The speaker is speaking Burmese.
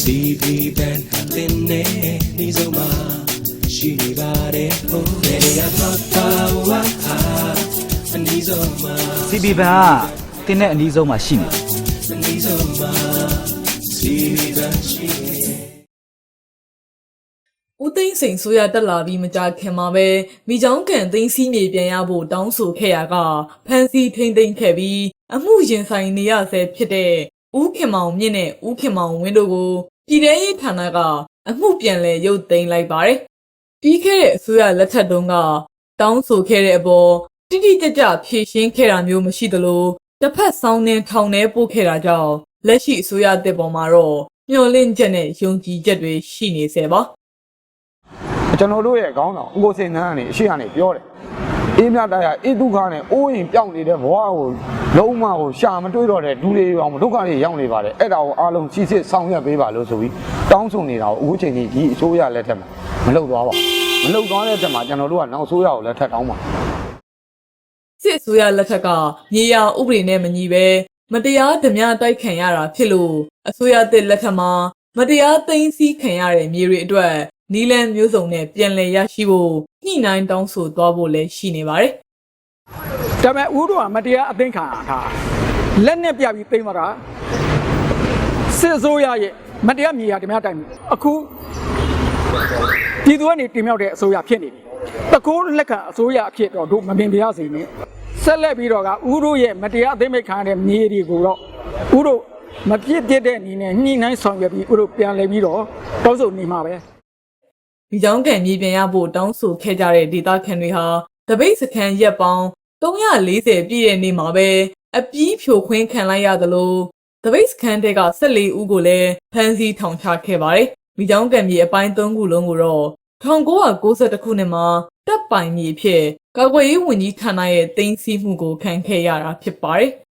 CB band တင်နေဒီဆုံးမှာရှိနေပါတယ်ဟိုဘယ်နေရာတော့ပါဝါဟာအနီးဆုံးမှာ CB ဘန်ကတင်းတဲ့အနီးဆုံးမှာရှိနေတယ်အနီးဆုံးမှာ CB band ရှိနေဦးသိန်းစိန်ဆိုရတက်လာပြီးမကြခင်မှာပဲမိချောင်းကန်သိန်းစီးမြေပြန်ရဖို့တောင်းဆိုခဲ့ရကဖန်စီထိမ့်သိမ့်ခဲ့ပြီးအမှုရင်ဆိုင်နေရဆဲဖြစ်တဲ့ ဦးခင်မောင်မြင့်နဲ့ဦးခင်မောင်ဝင်းတို့ကိုပြည်ထရေးဌာနကအမှုပြန်လည်ရုပ်သိမ်းလိုက်ပါတယ်။ပြီးခဲ့တဲ့အစိုးရလက်ထက်တုန်းကတောင်းဆိုခဲ့တဲ့အပေါ်တိတိကျကျဖြေရှင်းခဲ့တာမျိုးမရှိသလိုတစ်ဖက်ဆောင်းနှင်းထောင်ထဲပို့ခဲ့တာကြောင့်လက်ရှိအစိုးရတစ်ပေါ်မှာတော့မျှော်လင့်ချက်နဲ့ယုံကြည်ချက်တွေရှိနေစေပါကျွန်တော်တို့ရဲ့ခေါင်းဆောင်ဥကိုစင်နှန်းကနေအရှိကနေပြောတယ် အေးမြတ်တရားအေးဒုက္ခနဲ့အိုးရင်ပြောင်းနေတဲ့ဘဝကိုလုံးဝကိုရှာမတွေးတော့တဲ့ဒူတွေအောင်ဒုက္ခတွေရောက်နေပါတယ်အဲ့ဒါကိုအားလုံးစီစစ်ဆောင်ရွက်ပေးပါလို့ဆိုပြီးတောင်းဆိုနေတာကိုအခုချိန်ကြီးဒီအစိုးရလက်ထက်မှာမလုပ်သွားပါဘူးမလုပ်သွားတဲ့တက်မှာကျွန်တော်တို့ကနောက်အစိုးရကိုလက်ထက်တောင်းပါစစ်အစိုးရလက်ထက်ကမြေယာဥပဒေနဲ့မညီပဲမတရားဓမြတိုက်ခံရတာဖြစ်လို့အစိုးရတစ်လက်ထက်မှာမတရားသိမ်းဆည်းခံရတဲ့မြေတွေအတွက် နီလန်မျိုးစုံနဲ့ပြန်လည်ရရှိဖို့ညှိနှိုင်းတောင်းဆိုသွားဖို့လည်းရှိနေပါတယ်ဒါပေမဲ့ဦးတို့ကမတရားအသိခံရတာလက်နဲ့ပြပြီးသိမ်းသွားတာစစ်အစိုးရရဲ့မတရားမြေယာဓမြတိုင်မှုအခုပြည်သူကနေတင်မြောက်တဲ့အစိုးရဖြစ်နေပြီတကူလက်ခံအစိုးရအဖြစ်တော့တို့မမြင်ပြရစေနဲ့ဆက်လက်ပြီးတော့ကဦးတို့ရဲ့မတရားအသိမိတ်ခံရတဲ့မြေတွေကိုတော့ဦးတို့မပြစ်ပြစ်တဲ့အနေနဲ့ညှိနှိုင်းဆောင်ရွက်ပြီးဦးတို့ပြန်လည်ပြီးတော့တောက်စုံနေမှာပဲ။ ဒီကြောင့်ခံမြေပြန်ရဖို့တောင်းဆိုခဲ့ကြတဲ့ဒေသခံတွေဟာတပိတ်စခန်းရက်ပေါင်း340ပြည့်တဲ့နေ့မှာပဲအပြည့်ဖြိုခွင်းခံလိုက်ရသလိုတပိတ်စခန်းတဲ့က14ဦးကိုလည်းဖမ်းဆီးထောင်ချခဲ့ပါတယ်။မိချောင်းကံမြေအပိုင်း3ခုလုံးကိုတော့1992ခုနှစ်မှာတပ်ပိုင်မြေဖြစ်ကာကွယ်ရေးဝန်ကြီးဌာနရဲ့တင်စီမှုကိုခံခဲ့ရတာဖြစ်ပါတယ်။